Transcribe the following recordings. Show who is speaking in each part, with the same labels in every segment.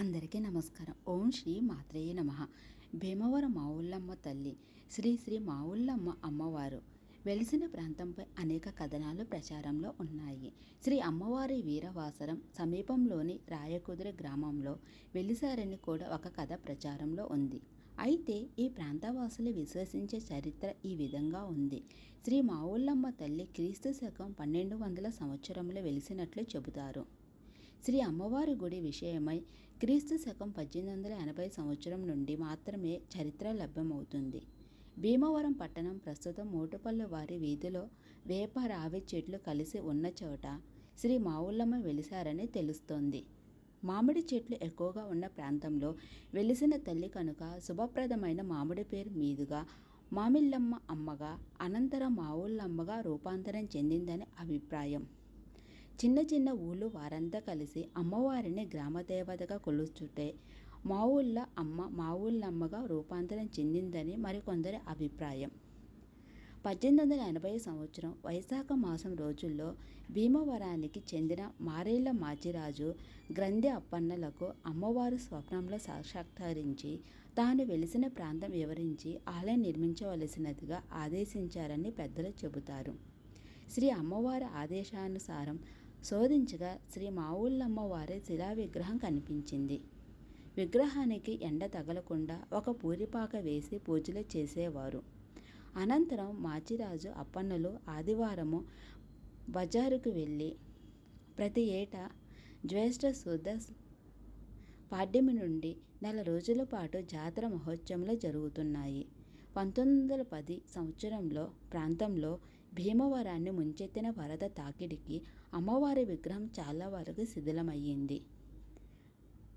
Speaker 1: అందరికీ నమస్కారం. ఓం శ్రీ మాత్రేయ నమ. భీమవరం మావుళ్ళమ్మ తల్లి శ్రీ శ్రీ మావుళ్ళమ్మ అమ్మవారు. వెలిసిన ప్రాంతంపై అనేక కథనాలు ప్రచారంలో ఉన్నాయి. శ్రీ అమ్మవారి వీరవాసరం సమీపంలోని రాయకుదురు గ్రామంలో వెలిసారని కూడా ఒక కథ ప్రచారంలో ఉంది. అయితే ఈ ప్రాంతవాసులు విశ్వసించే చరిత్ర ఈ విధంగా ఉంది. శ్రీ మావుళ్ళమ్మ తల్లి క్రీస్తు శకం పన్నెండు వందల సంవత్సరంలో వెలిసినట్లు చెబుతారు. శ్రీ అమ్మవారి గుడి విషయమై క్రీస్తు శకం పద్దెనిమిది వందల ఎనభై సంవత్సరం నుండి మాత్రమే చరిత్ర లభ్యమవుతుంది. భీమవరం పట్టణం ప్రస్తుతం మోటుపల్లి వారి వీధిలో వేప రావి చెట్లు కలిసి ఉన్న చోట శ్రీ మావుళ్ళమ్మ వెలిశారని తెలుస్తోంది. మామిడి చెట్లు ఎక్కువగా ఉన్న ప్రాంతంలో వెలిసిన తల్లి కనుక శుభప్రదమైన మామిడి పేరు మీదుగా మామిళ్ళమ్మ అమ్మగా అనంతరం మావుళ్ళమ్మగా రూపాంతరం చెందిందని అభిప్రాయం. చిన్న చిన్న ఊళ్ళు వారంతా కలిసి అమ్మవారిని గ్రామదేవతగా కొలుస్తుంటే మా ఊళ్ళ అమ్మ మా ఊళ్ళమ్మగా రూపాంతరం చెందిందని మరికొందరి అభిప్రాయం. పద్దెనిమిది వందల ఎనభై సంవత్సరం వైశాఖ మాసం రోజుల్లో భీమవరానికి చెందిన మారేళ్ళ మాచిరాజు గ్రంథి అప్పన్నలకు అమ్మవారు స్వప్నంలో సాక్షాత్కరించి తాను వెలిసిన ప్రాంతం వివరించి ఆలయం నిర్మించవలసినదిగా ఆదేశించారని పెద్దలు చెబుతారు. శ్రీ అమ్మవారి ఆదేశానుసారం శోధించగా శ్రీ మావుళ్ళమ్మ వారి శిలా విగ్రహం కనిపించింది. విగ్రహానికి ఎండ తగలకుండా ఒక పూరిపాక వేసి పూజలు చేసేవారు. అనంతరం మాచిరాజు అప్పన్నలు ఆదివారము బజారుకు వెళ్ళి ప్రతి ఏటా జ్యేష్ఠ శుద్ధ పాడ్యమి నుండి నెల రోజుల పాటు జాతర మహోత్సవంలో జరుగుతున్నాయి. పంతొమ్మిది వందల పది సంవత్సరంలో ప్రాంతంలో భీమవరాన్ని ముంచెత్తిన వరద తాకిడికి అమ్మవారి విగ్రహం చాలా వరకు శిథిలమయ్యింది.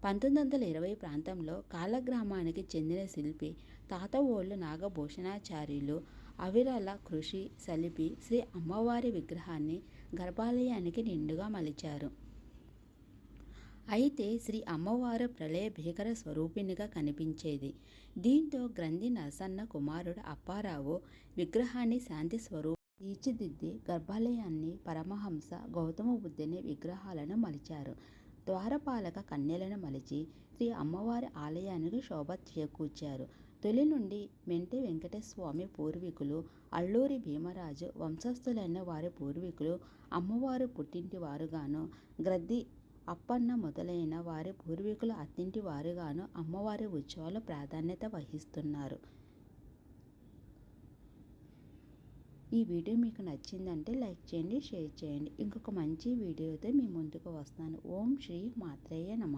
Speaker 1: పంతొమ్మిది వందల ఇరవై ప్రాంతంలో కాలగ్రామానికి చెందిన శిల్పి తాతవోళ్ళు నాగభూషణాచార్యులు అవిరల కృషి సలిపి శ్రీ అమ్మవారి విగ్రహాన్ని గర్భాలయానికి నిండుగా మలిచారు. అయితే శ్రీ అమ్మవారు ప్రళయ భీకర స్వరూపిణిగా కనిపించేది. దీంతో గ్రంథి నరసన్న కుమారుడు అప్పారావు విగ్రహాన్ని శాంతి స్వరూప తీర్చిదిద్ది గర్భాలయాన్ని పరమహంస గౌతమ బుద్ధుని విగ్రహాలను మలిచారు. ద్వారపాలక కన్యలను మలిచి శ్రీ అమ్మవారి ఆలయానికి శోభ చేకూర్చారు. తొలి నుండి మెంటి వెంకటస్వామి పూర్వీకులు అల్లూరి భీమరాజు వంశస్థులైన వారి పూర్వీకులు అమ్మవారు పుట్టింటి వారుగాను గ్రద్ది అప్పన్న మొదలైన వారి పూర్వీకుల అత్తింటి వారుగాను అమ్మవారి ఉత్సవాలు ప్రాధాన్యత వహిస్తున్నారు. ఈ వీడియో మీకు నచ్చిందంటే లైక్ చేయండి షేర్ చేయండి. ఇంకొక మంచి వీడియోతో మీ ముందుకు వస్తాను. ఓం శ్రీ మాత్రేయ నమ.